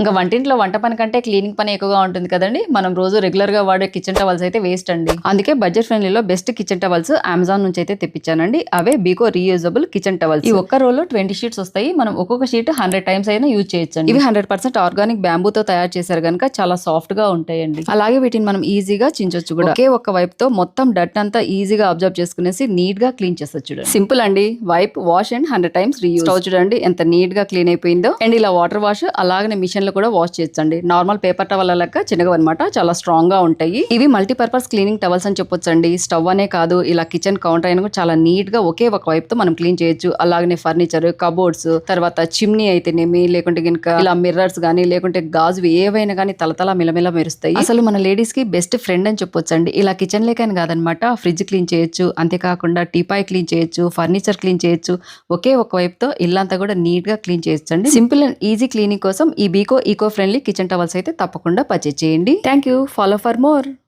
ఇంకా వంటింట్లో వంట పని కంటే క్లీనింగ్ పని ఎక్కువగా ఉంటుంది కదండి. మనం రోజు రెగ్యులర్గా వాడే కిచెన్ టవల్స్ అయితే వేస్ట్ అండి. అందుకే బడ్జెట్ ఫ్రెండ్లీలో బెస్ట్ కిచెన్ టవల్స్ అమెజాన్ నుంచి అయితే తెప్పించానండి. అవే బీకో రీయూజబుల్ కిచెన్ టవల్స్. ఈ ఒక్క రోలో ట్వంటీ షీట్స్ వస్తాయి. మనం ఒక్కొక్క షీట్ హండ్రెడ్ టైమ్స్ అయినా యూజ్ చేయొచ్చండి. ఇవి హండ్రెడ్ పర్సెంట్ ఆర్గానిక్ బ్యాంబూతో తయారు చేశారు కనుక చాలా సాఫ్ట్గా ఉంటాయండి. అలాగే వీటిని మనం ఈజీగా చించొచ్చు కూడా. ఒకే ఒక్క వైప్తో మొత్తం డట్ అంతా ఈజీగా అబ్జర్వ్ చేసుకునేసి నీట్గా క్లీన్ చేసొచ్చు చూడండి. సింపుల్ అండి. Wipe wash and hundred times reuse. చూడండి ఎంత నీట్గా క్లీన్ అయిపోయిందో. అండ్ ఇలా వాటర్ వాష్ అలాగనే మిషన్ లో కూడా వాష్ చేయొచ్చండి నార్మల్ పేపర్ టవల్ లెక్క చిన్నగా అనమాట చాలా స్ట్రాంగ్గా ఉంటాయి. ఇవి మల్టీపర్పస్ క్లీనింగ్ టవల్స్ అని చెప్పొచ్చండి. స్టవ్ అనే కాదు ఇలా కిచెన్ కౌంటర్ అయినా కూడా చాలా నీట్గా ఒకే ఒక వైపు తో మనం క్లీన్ చేయొచ్చు. అలాగనే ఫర్నిచర్ కబోర్డ్స్ తర్వాత చిమ్నీ అయితేనేమి లేకుంటే కనుక ఇలా మిర్రర్స్ కానీ లేకుంటే గాజు ఏవైనా కానీ తలతల మిలమిల మెరుస్తాయి. అసలు మన లేడీస్కి బెస్ట్ ఫ్రెండ్ అని చెప్పొచ్చండి. ఇలా కిచెన్ లేకని కాదనమాట ఫ్రిడ్జ్ క్లీన్ చేయొచ్చు. అంతేకాకుండా టీపాయ్ క్లీన్ చేయొచ్చు ఫర్నిచర్ క్లీన్ చేయొచ్చు. ఒకే ఒక వైపుతో ఇల్లంతా కూడా నీట్గా క్లీన్ చేయొచ్చు అండి సింపుల్ అండ్ ఈజీ క్లీనింగ్ కోసం ఈ Beco eco friendly kitchen towels అయితే తప్పకుండా పర్చేజ్ చేయండి. Thank you follow for more